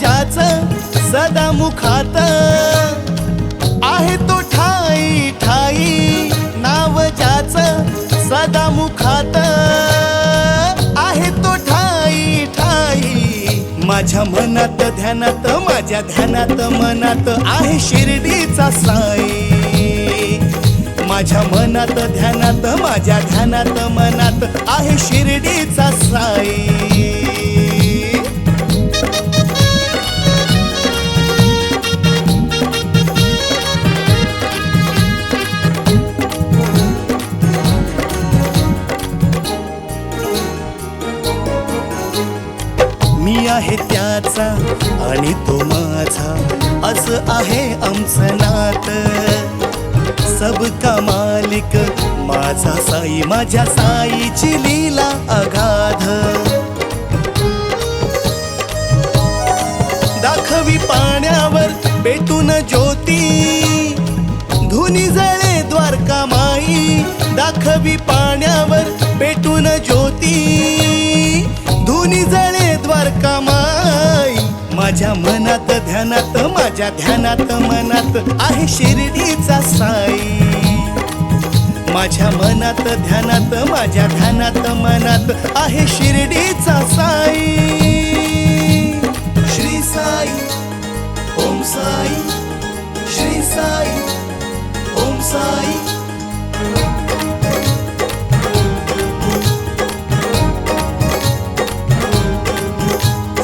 नाव सदा मुखात आहे तो ठाई ठाई नाव ज्याच सदा मुखात आहे तो ठाई ठाई. माझ्या मनात ध्यानात माझ्या ध्यानात मनात आहे शिर्डीचा साई. माझ्या मनात ध्यानात माझ्या ध्यानात मनात आहे शिर्डीचा साई. मी आहे त्याचा आणि तो माझा. असं आहे आमचं नात. सबका मालिक माझा साई माझ्या साईची लीला अगाध दाखवी पाण्यावर पेटून ज्योती. धुनी जळे द्वारका माई दाखवी पाण्यावर माझ्या मनात ध्यानात माझ्या ध्यानात मनात आहे शिर्डीचा साई. माझ्या मनात ध्यानात माझ्या ध्यानात मनात आहे शिर्डीचा साई. श्री साई ओम साई. श्री साई ओम साई.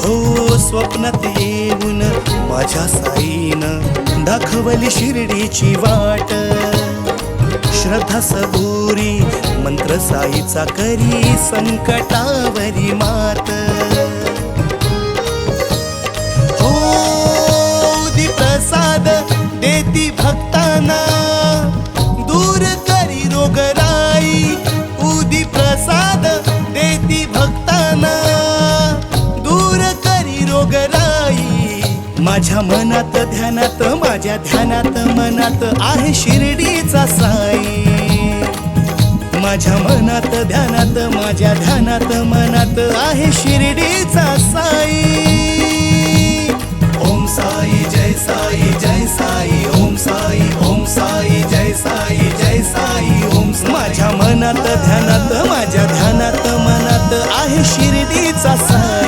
हो स्वप्नात येऊन माझ्या साईन दाखवली शिर्डीची वाट. श्रद्धा सबुरी मंत्र साईचा करी संकटावरी मात. माझ्या मनात ध्यानात माझ्या ध्यानात मनात आहे शिर्डीचा साई. माझ्या मनात ध्यानात माझ्या ध्यानात मनात आहे शिर्डीचा साई. ओम साई जय साई जय साई ओम साई ओम साई जय साई जय साई ओम माझ्या मनात ध्यानात माझ्या ध्यानात मनात आहे शिर्डीचा साई.